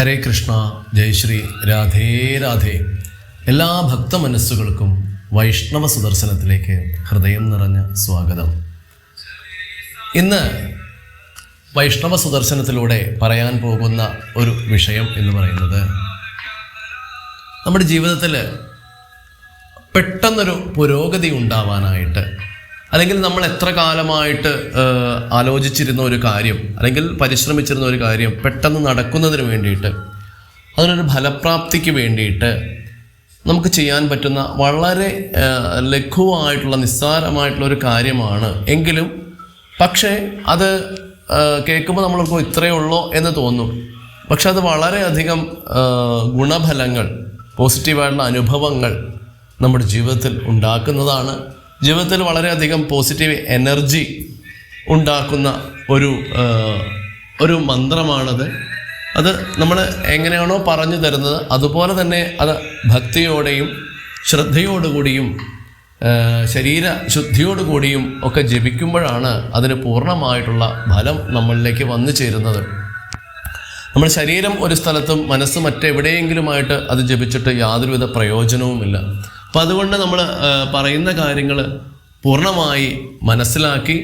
ഹരേ കൃഷ്ണ ജയശ്രീ രാധേ രാധേ. എല്ലാ ഭക്ത മനസ്സുകൾക്കും വൈഷ്ണവ സുദർശനത്തിലേക്ക് ഹൃദയം നിറഞ്ഞ സ്വാഗതം. ഇന്ന് വൈഷ്ണവ സുദർശനത്തിലൂടെ പറയാൻ പോകുന്ന ഒരു വിഷയം എന്ന് പറയുന്നത് നമ്മുടെ ജീവിതത്തിൽ പെട്ടെന്നൊരു പുരോഗതി ഉണ്ടാവാനായിട്ട് അല്ലെങ്കിൽ നമ്മൾ എത്ര കാലമായിട്ട് ആലോചിച്ചിരുന്ന ഒരു കാര്യം അല്ലെങ്കിൽ പരിശ്രമിച്ചിരുന്ന ഒരു കാര്യം പെട്ടെന്ന് നടക്കുന്നതിന് വേണ്ടിയിട്ട് അതിനൊരു ഫലപ്രാപ്തിക്ക് വേണ്ടിയിട്ട് നമുക്ക് ചെയ്യാൻ പറ്റുന്ന വളരെ ലഘുവായിട്ടുള്ള നിസ്സാരമായിട്ടുള്ള ഒരു കാര്യമാണ്. എങ്കിലും പക്ഷേ അത് കേൾക്കുമ്പോൾ നമ്മൾക്ക് ഇത്രയേ ഉള്ളൂ എന്ന് തോന്നും. പക്ഷെ അത് വളരെയധികം ഗുണഫലങ്ങൾ പോസിറ്റീവായിട്ടുള്ള അനുഭവങ്ങൾ നമ്മുടെ ജീവിതത്തിൽ ഉണ്ടാക്കുന്നതാണ്. ജീവിതത്തിൽ വളരെയധികം പോസിറ്റീവ് എനർജി ഉണ്ടാക്കുന്ന ഒരു ഒരു മന്ത്രമാണത്. അത് നമ്മൾ എങ്ങനെയാണോ പറഞ്ഞു തരുന്നത് അതുപോലെ തന്നെ അത് ഭക്തിയോടെയും ശ്രദ്ധയോടുകൂടിയും ശരീര ശുദ്ധിയോടുകൂടിയും ഒക്കെ ജപിക്കുമ്പോഴാണ് അതിന് പൂർണമായിട്ടുള്ള ഫലം നമ്മളിലേക്ക് വന്നു ചേരുന്നത്. നമ്മൾ ശരീരം ഒരു സ്ഥലത്തും മനസ്സ് മറ്റെവിടെയെങ്കിലുമായിട്ട് അത് ജപിച്ചിട്ട് യാതൊരുവിധ പ്രയോജനവുമില്ല. അപ്പം അതുകൊണ്ട് നമ്മൾ പറയുന്ന കാര്യങ്ങൾ പൂർണമായി മനസ്സിലാക്കി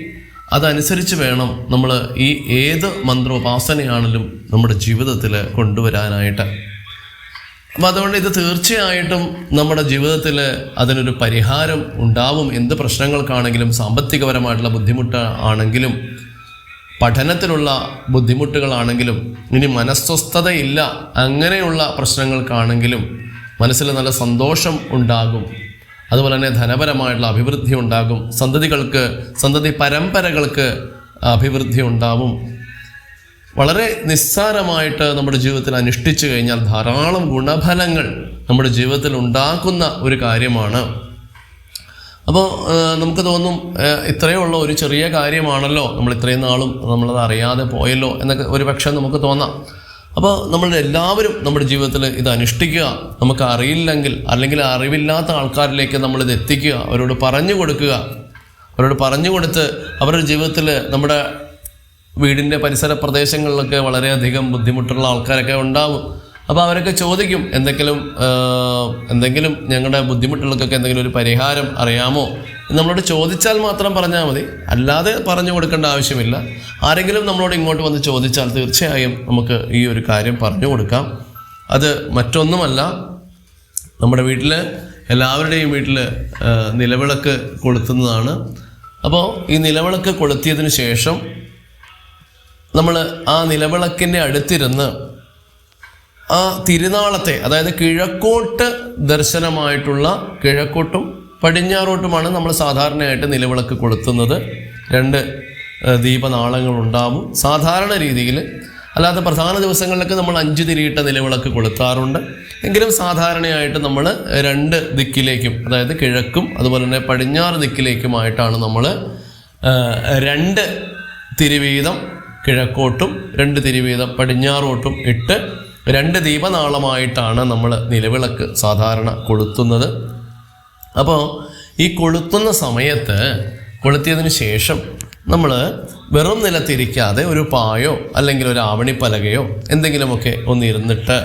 അതനുസരിച്ച് വേണം നമ്മൾ ഈ ഏത് മന്ത്രോപാസനയാണെങ്കിലും നമ്മുടെ ജീവിതത്തിൽ കൊണ്ടുവരാനായിട്ട്. അപ്പം അതുകൊണ്ട് ഇത് തീർച്ചയായിട്ടും നമ്മുടെ ജീവിതത്തിൽ അതിനൊരു പരിഹാരം ഉണ്ടാവും. എന്ത് പ്രശ്നങ്ങൾക്കാണെങ്കിലും സാമ്പത്തികപരമായിട്ടുള്ള ബുദ്ധിമുട്ട് ആണെങ്കിലും പഠനത്തിലുള്ള ബുദ്ധിമുട്ടുകളാണെങ്കിലും ഇനി മനസ്വസ്ഥതയില്ല അങ്ങനെയുള്ള പ്രശ്നങ്ങൾക്കാണെങ്കിലും മനസ്സിൽ നല്ല സന്തോഷം ഉണ്ടാകും. അതുപോലെ തന്നെ ധനപരമായിട്ടുള്ള അഭിവൃദ്ധി ഉണ്ടാകും. സന്തതികൾക്ക് സന്തതി പരമ്പരകൾക്ക് അഭിവൃദ്ധി ഉണ്ടാവും. വളരെ നിസ്സാരമായിട്ട് നമ്മുടെ ജീവിതത്തിൽ അനുഷ്ഠിച്ചു കഴിഞ്ഞാൽ ധാരാളം ഗുണഫലങ്ങൾ നമ്മുടെ ജീവിതത്തിൽ ഉണ്ടാക്കുന്ന ഒരു കാര്യമാണ്. അപ്പോൾ നമുക്ക് തോന്നും ഇത്രയുള്ള ഒരു ചെറിയ കാര്യമാണല്ലോ. നമ്മൾ ഇത്രയും നാളും നമ്മളത് അറിയാതെ പോയല്ലോ എന്നൊക്കെ ഒരു പക്ഷേ നമുക്ക് തോന്നാം. അപ്പോൾ നമ്മൾ എല്ലാവരും നമ്മുടെ ജീവിതത്തിൽ ഇത് അനുഷ്ഠിക്കുക. നമുക്ക് അറിയില്ലെങ്കിൽ അല്ലെങ്കിൽ അറിവില്ലാത്ത ആൾക്കാരിലേക്ക് നമ്മളിത് എത്തിക്കുക. അവരോട് പറഞ്ഞു കൊടുക്കുക. അവരോട് പറഞ്ഞു കൊടുത്ത് അവരുടെ ജീവിതത്തിൽ നമ്മുടെ വീടിന്റെ പരിസര പ്രദേശങ്ങളിലൊക്കെ വളരെയധികം ബുദ്ധിമുട്ടുള്ള ആൾക്കാരൊക്കെ ഉണ്ടാവും. അപ്പോൾ അവരൊക്കെ ചോദിക്കും എന്തെങ്കിലും എന്തെങ്കിലും ഞങ്ങളുടെ ബുദ്ധിമുട്ടുകൾക്കൊക്കെ എന്തെങ്കിലും ഒരു പരിഹാരം അറിയാമോ? നമ്മളോട് ചോദിച്ചാൽ മാത്രം പറഞ്ഞാൽ മതി. അല്ലാതെ പറഞ്ഞു കൊടുക്കേണ്ട ആവശ്യമില്ല. ആരെങ്കിലും നമ്മളോട് ഇങ്ങോട്ട് വന്ന് ചോദിച്ചാൽ തീർച്ചയായും നമുക്ക് ഈ ഒരു കാര്യം പറഞ്ഞു കൊടുക്കാം. അത് മറ്റൊന്നുമല്ല നമ്മുടെ വീട്ടിൽ എല്ലാവരുടെയും വീട്ടിൽ നിലവിളക്ക് കൊളുത്തുന്നതാണ്. അപ്പോൾ ഈ നിലവിളക്ക് കൊളുത്തിയതിന് ശേഷം നമ്മൾ ആ നിലവിളക്കിന്റെ അടുത്തിരുന്ന് ആ തിരുനാളത്തെ അതായത് കിഴക്കോട്ട് ദർശനമായിട്ടുള്ള കിഴക്കോട്ടും പടിഞ്ഞാറോട്ടുമാണ് നമ്മൾ സാധാരണയായിട്ട് നിലവിളക്ക് കൊളുത്തുന്നത്. രണ്ട് ദീപനാളങ്ങൾ ഉണ്ടാവും സാധാരണ രീതിയിൽ അല്ലാതെ പ്രധാന ദിവസങ്ങളിലൊക്കെ നമ്മൾ അഞ്ച് തിരിയിട്ട നിലവിളക്ക് കൊളുത്താറുണ്ട്. എങ്കിലും സാധാരണയായിട്ട് നമ്മൾ രണ്ട് ദിക്കിലേക്കും അതായത് കിഴക്കും അതുപോലെ തന്നെ പടിഞ്ഞാറ് ദിക്കിലേക്കുമായിട്ടാണ് നമ്മൾ രണ്ട് തിരുവീതം കിഴക്കോട്ടും രണ്ട് തിരുവീതം പടിഞ്ഞാറോട്ടും ഇട്ട് രണ്ട് ദീപനാളമായിട്ടാണ് നമ്മൾ നിലവിളക്ക് സാധാരണ കൊളുത്തുന്നത്. അപ്പോൾ ഈ കൊളുത്തുന്ന സമയത്ത് കൊളുത്തിയതിന് ശേഷം നമ്മൾ വെറും നിലത്തിരിക്കാതെ ഒരു പായോ അല്ലെങ്കിൽ ഒരു ആവണിപ്പലകയോ എന്തെങ്കിലുമൊക്കെ ഒന്നിരുന്നിട്ട്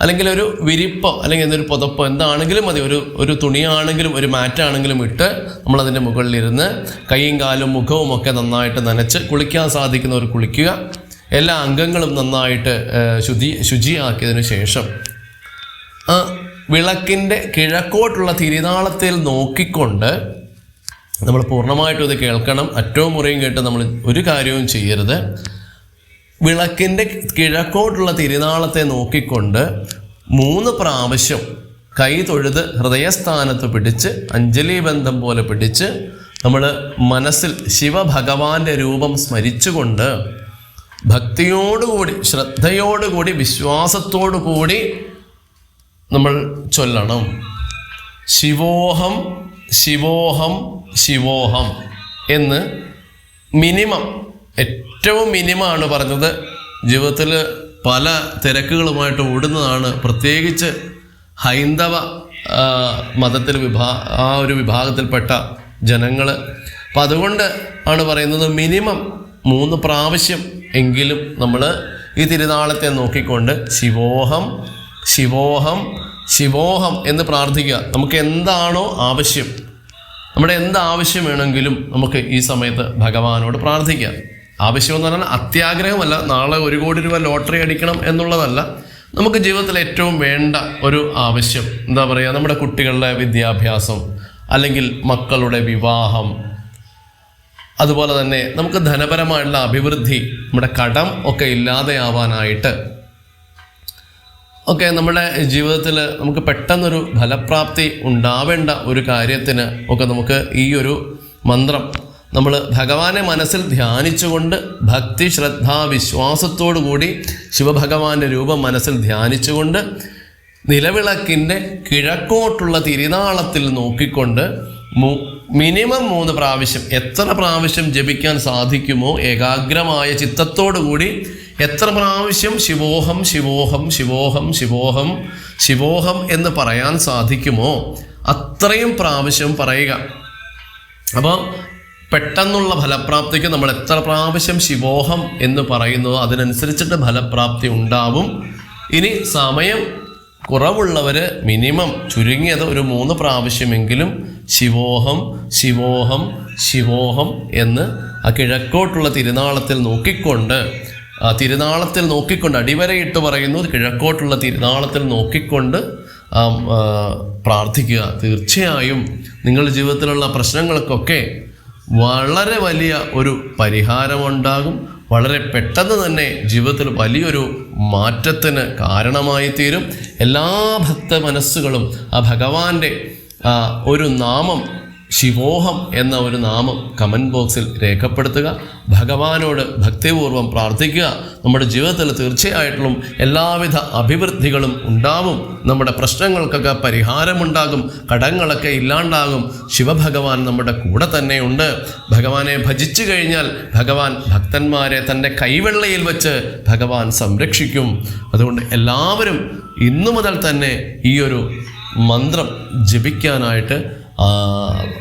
അല്ലെങ്കിൽ ഒരു വിരിപ്പോ അല്ലെങ്കിൽ എന്തൊരു പുതപ്പോ എന്താണെങ്കിലും മതി. ഒരു ഒരു തുണിയാണെങ്കിലും ഒരു മാറ്റാണെങ്കിലും ഇട്ട് നമ്മളതിന്റെ മുകളിലിരുന്ന് കൈയും കാലും മുഖവും ഒക്കെ നന്നായിട്ട് നനച്ച് കുളിക്കാൻ സാധിക്കുന്നവർ കുളിക്കുക. എല്ലാ അംഗങ്ങളും നന്നായിട്ട് ശുദ്ധി ശുചി ശുചിയാക്കിയതിനു ശേഷം ആ വിളക്കിന്റെ കിഴക്കോട്ടുള്ള തിരിനാളത്തിൽ നോക്കിക്കൊണ്ട് നമ്മൾ പൂർണമായിട്ടും ഇത് കേൾക്കണം. അറ്റവും മുറിയും കേട്ട് നമ്മൾ ഒരു കാര്യവും ചെയ്യരുത്. വിളക്കിന്റെ കിഴക്കോട്ടുള്ള തിരിനാളത്തെ നോക്കിക്കൊണ്ട് മൂന്ന് പ്രാവശ്യം കൈ തൊഴുത് ഹൃദയസ്ഥാനത്ത് പിടിച്ച് അഞ്ജലി ബന്ധം പോലെ പിടിച്ച് നമ്മൾ മനസ്സിൽ ശിവഭഗവാന്റെ രൂപം സ്മരിച്ചുകൊണ്ട് ഭക്തിയോടുകൂടി ശ്രദ്ധയോടുകൂടി വിശ്വാസത്തോടു കൂടി നമ്മൾ ചൊല്ലണം. ശിവോഹം ശിവോഹം ശിവോഹം എന്ന് മിനിമം ഏറ്റവും മിനിമമാണ് പറഞ്ഞത്. ജീവിതത്തിൽ പല തിരക്കുകളുമായിട്ട് ഓടുന്നതാണ്. പ്രത്യേകിച്ച് ഹൈന്ദവ മതത്തിൽ വിഭാ ആ ഒരു വിഭാഗത്തിൽപ്പെട്ട ജനങ്ങൾ അപ്പം അതുകൊണ്ട് ആണ് പറയുന്നത് മിനിമം മൂന്ന് പ്രാവശ്യം എങ്കിലും നമ്മൾ ഈ തിരുനാളത്തെ നോക്കിക്കൊണ്ട് ശിവോഹം ശിവോഹം ശിവോഹം എന്ന് പ്രാർത്ഥിക്കുക. നമുക്ക് എന്താണോ ആവശ്യം നമ്മുടെ എന്ത് ആവശ്യം വേണമെങ്കിലും നമുക്ക് ഈ സമയത്ത് ഭഗവാനോട് പ്രാർത്ഥിക്കാം. ആവശ്യം എന്ന് പറഞ്ഞാൽ അത്യാഗ്രഹമല്ല. നാളെ ഒരു കോടി രൂപ ലോട്ടറി അടിക്കണം എന്നുള്ളതല്ല. നമുക്ക് ജീവിതത്തിൽ ഏറ്റവും വേണ്ട ഒരു ആവശ്യം. എന്താ പറയുക? നമ്മുടെ കുട്ടികളുടെ വിദ്യാഭ്യാസം അല്ലെങ്കിൽ മക്കളുടെ വിവാഹം അതുപോലെ തന്നെ നമുക്ക് ധനപരമായിട്ടുള്ള അഭിവൃദ്ധി നമ്മുടെ കടം ഒക്കെ ഇല്ലാതെയാവാനായിട്ട്. ഒക്കെ നമ്മുടെ ജീവിതത്തിൽ നമുക്ക് പെട്ടെന്നൊരു ഫലപ്രാപ്തി ഉണ്ടാവേണ്ട ഒരു കാര്യത്തിന് ഒക്കെ നമുക്ക് ഈ ഒരു മന്ത്രം നമ്മൾ ഭഗവാനെ മനസ്സിൽ ധ്യാനിച്ചുകൊണ്ട് ഭക്തി ശ്രദ്ധ വിശ്വാസത്തോടു കൂടി ശിവഭഗവാന്റെ രൂപം മനസ്സിൽ ധ്യാനിച്ചുകൊണ്ട് നിലവിളക്കിന്റെ കിഴക്കോട്ടുള്ള തിരിനാളത്തിൽ നോക്കിക്കൊണ്ട് മു- മിനിമം മൂന്ന് പ്രാവശ്യം എത്ര പ്രാവശ്യം ജപിക്കാൻ സാധിക്കുമോ ഏകാഗ്രമായ ചിത്തത്തോടു കൂടി എത്ര പ്രാവശ്യം ശിവോഹം ശിവോഹം ശിവോഹം ശിവോഹം ശിവോഹം എന്ന് പറയാൻ സാധിക്കുമോ? അത്രയും പ്രാവശ്യം പറയുക. അപ്പോൾ പെട്ടെന്നുള്ള ഫലപ്രാപ്തിക്ക് നമ്മൾ എത്ര പ്രാവശ്യം ശിവോഹം എന്ന് പറയുന്നതോ അതിനനുസരിച്ചിട്ട് ഫലപ്രാപ്തി ഉണ്ടാവും. ഇനി സമയം കുറവുള്ളവർ മിനിമം ചുരുങ്ങിയത് ഒരു മൂന്ന് പ്രാവശ്യമെങ്കിലും ശിവോഹം ശിവോഹം ശിവോഹം എന്ന് ആ കിഴക്കോട്ടുള്ള തിരുനാളത്തിൽ നോക്കിക്കൊണ്ട് തിരുനാളത്തിൽ നോക്കിക്കൊണ്ട് അടിവരയിട്ട് പറയുന്നു. കിഴക്കോട്ടുള്ള തിരുനാളത്തിൽ നോക്കിക്കൊണ്ട് പ്രാർത്ഥിക്കുക. തീർച്ചയായും നിങ്ങളുടെ ജീവിതത്തിലുള്ള പ്രശ്നങ്ങൾക്കൊക്കെ വളരെ വലിയ ഒരു പരിഹാരമുണ്ടാകും. വളരെ പെട്ടെന്ന് തന്നെ ജീവിതത്തിൽ വലിയൊരു മാറ്റത്തിന് കാരണമായി തീരും എല്ലാ ഭക്ത മനസ്സുകളും ആ ഭഗവാന്റെ ഒരു നാമം ശിവോഹം എന്ന ഒരു നാമം കമന്റ് ബോക്സിൽ രേഖപ്പെടുത്തുക. ഭഗവാനോട് ഭക്തിപൂർവം പ്രാർത്ഥിക്കുക. നമ്മുടെ ജീവിതത്തിൽ തീർച്ചയായിട്ടും എല്ലാവിധ അഭിവൃദ്ധികളും ഉണ്ടാവും. നമ്മുടെ പ്രശ്നങ്ങൾക്കൊക്കെ പരിഹാരമുണ്ടാകും. കടങ്ങളൊക്കെ ഇല്ലാണ്ടാകും. ശിവഭഗവാൻ നമ്മുടെ കൂടെ തന്നെയുണ്ട് ഭഗവാനെ ഭജിച്ചു കഴിഞ്ഞാൽ ഭഗവാൻ ഭക്തന്മാരെ തന്റെ കൈവെള്ളയിൽ വെച്ച് ഭഗവാൻ സംരക്ഷിക്കും. അതുകൊണ്ട് എല്ലാവരും ഇന്നു മുതൽ തന്നെ ഈ ഒരു മന്ത്രം ജപിക്കാനായിട്ട്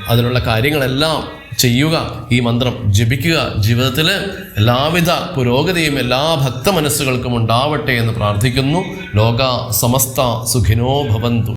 അതിനുള്ള കാര്യങ്ങളെല്ലാം ചെയ്യുക. ഈ മന്ത്രം ജപിക്കുക. ജീവിതത്തിൽ എല്ലാവിധ പുരോഗതിയും എല്ലാ ഭക്ത മനസ്സുകൾക്കും ഉണ്ടാവട്ടെ എന്ന് പ്രാർത്ഥിക്കുന്നു. ലോക സമസ്ത സുഖിനോ ഭവന്തു.